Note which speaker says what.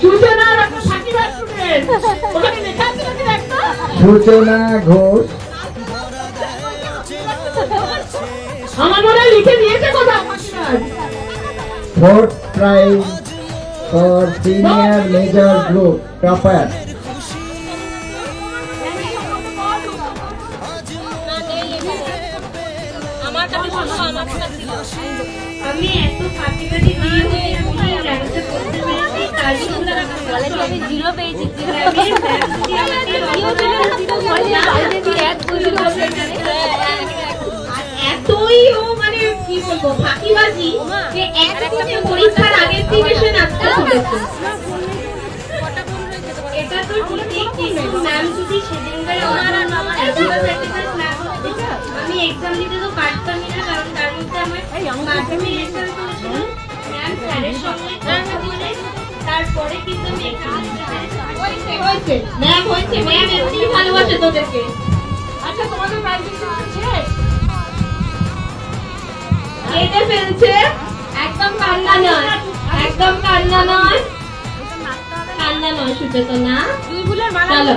Speaker 1: Student ওখানে লেখা আছে নাকি একটা
Speaker 2: সূচনা ঘোষ।
Speaker 1: আমার মনে লিখে দিয়েছে কোথাও
Speaker 3: আমি এত দিয়ে
Speaker 4: বছর
Speaker 3: আর এতই ও মানে কি বলব ফাঁকিবাজি যে একদিনে পরীক্ষার আগের দিন এসে নাচতে চলেছে এটা তো ঠিক কিন্তু ম্যাম যদি সেদিনকার আমার আমি এক্সাম দিতে তো পারতামই না কারণ তার মধ্যে আমার মাধ্যমিক এক্সাম চলছিল ম্যাম স্যারের সঙ্গে তারপরে কিন্তু
Speaker 1: হয়েছে হয়েছে। ম্যাম হয়েছে ম্যাম এমনি ভালোবাসে তোদেরকে। আচ্ছা তোমাদের প্রাইজ শেষ
Speaker 3: কেটে ফেলছে। একদম কান্না নয়। একদম কান্না নয়। কান্না নয় সুচেতনা।
Speaker 4: দুই ভুলের মালা
Speaker 3: চলো।